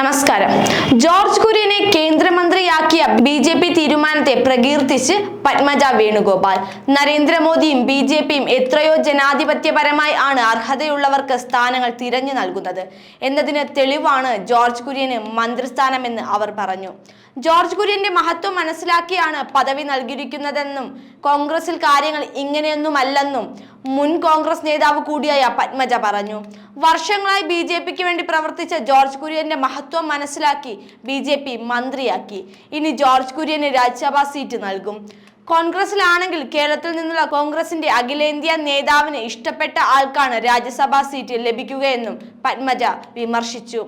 നമസ്കാരം. ജോർജ് കുര്യനെ കേന്ദ്രമന്ത്രിയാക്കിയ ബി ജെ പി തീരുമാനത്തെ പ്രകീർത്തിച്ച് പത്മജ വേണുഗോപാൽ. നരേന്ദ്രമോദിയും ബി ജെ പിയും എത്രയോ ജനാധിപത്യപരമായി ആണ് അർഹതയുള്ളവർക്ക് സ്ഥാനങ്ങൾ തിരഞ്ഞു നൽകുന്നത്. എന്നതിന് തെളിവാണ് ജോർജ് കുര്യന് മന്ത്രിസ്ഥാനമെന്ന് അവർ പറഞ്ഞു. ജോർജ് കുര്യന്റെ മഹത്വം മനസ്സിലാക്കിയാണ് പദവി നൽകിയിരിക്കുന്നതെന്നും കോൺഗ്രസിൽ കാര്യങ്ങൾ ഇങ്ങനെയൊന്നുമല്ലെന്നും മുൻ കോൺഗ്രസ് നേതാവ് കൂടിയായ പത്മജ പറഞ്ഞു. വർഷങ്ങളായി ബി ജെ പിക്ക് വേണ്ടി പ്രവർത്തിച്ച ജോർജ് കുര്യന്റെ മഹത്വം മനസ്സിലാക്കി ബി ജെ പി മന്ത്രിയാക്കി. ഇനി ജോർജ് കുര്യന് രാജ്യസഭാ സീറ്റ് നൽകും. കോൺഗ്രസിലാണെങ്കിൽ കേരളത്തിൽ നിന്നുള്ള കോൺഗ്രസിന്റെ അഖിലേന്ത്യാ നേതാവിന് ഇഷ്ടപ്പെട്ട ആൾക്കാണ് രാജ്യസഭാ സീറ്റ് ലഭിക്കുകയെന്നും പത്മജ വിമർശിച്ചു.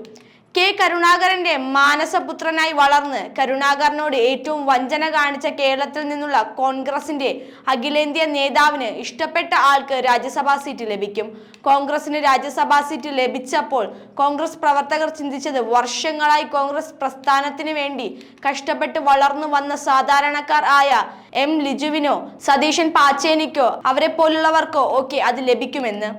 കെ കരുണാകരന്റെ മാനസപുത്രനായി വളർന്ന് കരുണാകരനോട് ഏറ്റവും വഞ്ചന കാണിച്ച കേരളത്തിൽ നിന്നുള്ള കോൺഗ്രസിന്റെ അഖിലേന്ത്യാ നേതാവിന് ഇഷ്ടപ്പെട്ട ആൾക്ക് രാജ്യസഭാ സീറ്റ് ലഭിക്കും. കോൺഗ്രസിന് രാജ്യസഭാ സീറ്റ് ലഭിച്ചപ്പോൾ കോൺഗ്രസ് പ്രവർത്തകർ ചിന്തിച്ചത് വർഷങ്ങളായി കോൺഗ്രസ് പ്രസ്ഥാനത്തിന് വേണ്ടി കഷ്ടപ്പെട്ട് വളർന്നു വന്ന സാധാരണക്കാർ ആയ എം ലിജുവിനോ സതീശൻ പാച്ചേനിക്കോ അവരെ പോലുള്ളവർക്കോ ഒക്കെ അത് ലഭിക്കുമെന്ന്.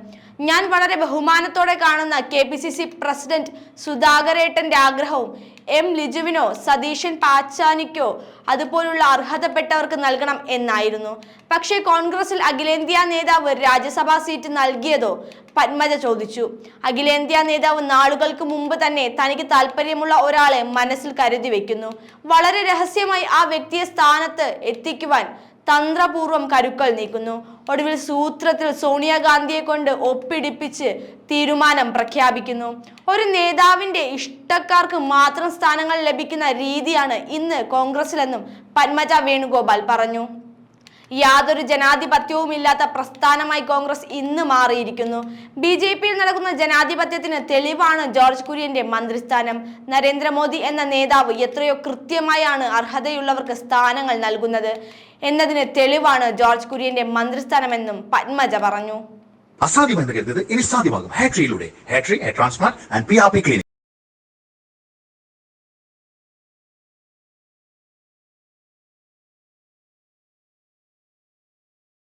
ഞാൻ വളരെ ബഹുമാനത്തോടെ കാണുന്ന K P C C president സുധാകരേട്ടന്റെ ആഗ്രഹവും എം ലിജുവിനോ സതീശൻ പാച്ചാനിക്കോ അതുപോലുള്ള അർഹതപ്പെട്ടവർക്ക് നൽകണം എന്നായിരുന്നു. പക്ഷേ കോൺഗ്രസിൽ അഖിലേന്ത്യാ നേതാവ് രാജ്യസഭാ സീറ്റ് നൽകിയതോ പത്മജ ചോദിച്ചു. അഖിലേന്ത്യാ നേതാവ് നാളുകൾക്ക് മുമ്പ് തന്നെ തനിക്ക് താല്പര്യമുള്ള ഒരാളെ മനസ്സിൽ കരുതി വെക്കുന്നു. വളരെ രഹസ്യമായി ആ വ്യക്തിയെ സ്ഥാനത്ത് എത്തിക്കുവാൻ തന്ത്രപൂർവം കരുക്കൾ നീക്കുന്നു. ഒടുവിൽ സൂത്രത്തിൽ സോണിയാഗാന്ധിയെ കൊണ്ട് ഒപ്പിടിപ്പിച്ച് തീരുമാനം പ്രഖ്യാപിക്കുന്നു. ഒരു നേതാവിന്റെ ഇഷ്ടക്കാർക്ക് മാത്രം സ്ഥാനങ്ങൾ ലഭിക്കുന്ന രീതിയാണ് ഇന്ന് കോൺഗ്രസിലെന്നും പത്മജ വേണുഗോപാൽ പറഞ്ഞു. യാതൊരു ജനാധിപത്യവും ഇല്ലാത്ത പ്രസ്ഥാനമായി കോൺഗ്രസ് ഇന്ന് മാറിയിരിക്കുന്നു. ബി ജെ പിയിൽ നടക്കുന്ന ജനാധിപത്യത്തിന് തെളിവാണ് ജോർജ് കുര്യന്റെ മന്ത്രിസ്ഥാനം. നരേന്ദ്രമോദി എന്ന നേതാവ് എത്രയോ കൃത്യമായാണ് അർഹതയുള്ളവർക്ക് സ്ഥാനങ്ങൾ നൽകുന്നത്. എന്നതിന് തെളിവാണ് ജോർജ് കുര്യന്റെ മന്ത്രിസ്ഥാനമെന്നും പത്മജ പറഞ്ഞു. അസാധ്യമെന്ന് കരുതുന്നത് ഇനി സാധ്യമാകും. ഹാട്രിയിലൂടെ ഹാട്രി transplant and P R P